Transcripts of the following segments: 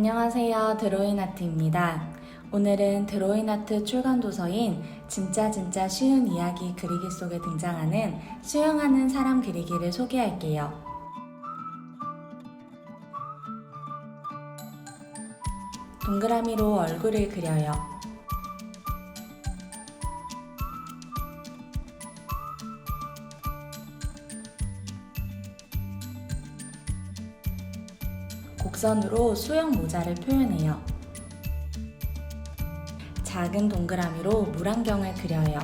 안녕하세요. 드로잉 아트입니다. 오늘은 드로잉 아트 출간 도서인 진짜 진짜 쉬운 이야기 그리기 속에 등장하는 수영하는 사람 그리기를 소개할게요. 동그라미로 얼굴을 그려요. 곡선으로 수영 모자를 표현해요. 작은 동그라미로 물안경을 그려요.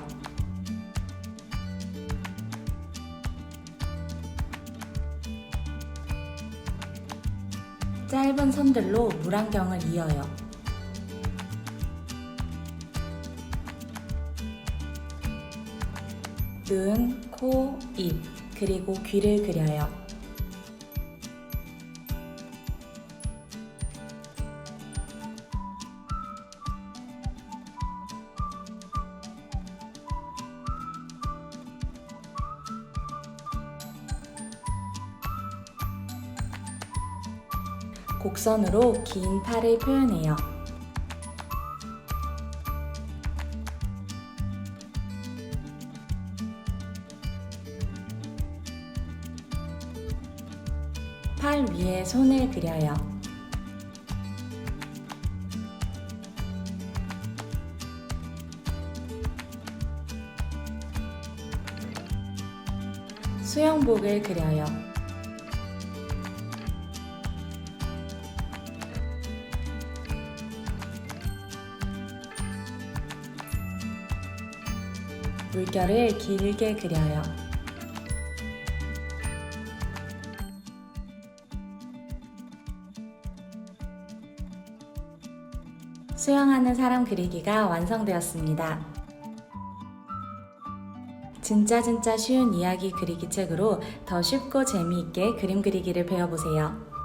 짧은 선들로 물안경을 이어요. 눈, 코, 입, 그리고 귀를 그려요. 곡선으로 긴 팔을 표현해요. 팔 위에 손을 그려요. 수영복을 그려요. 물결을 길게 그려요. 수영하는 사람 그리기가 완성되었습니다. 진짜 진짜 쉬운 이야기 그리기 책으로 더 쉽고 재미있게 그림 그리기를 배워보세요.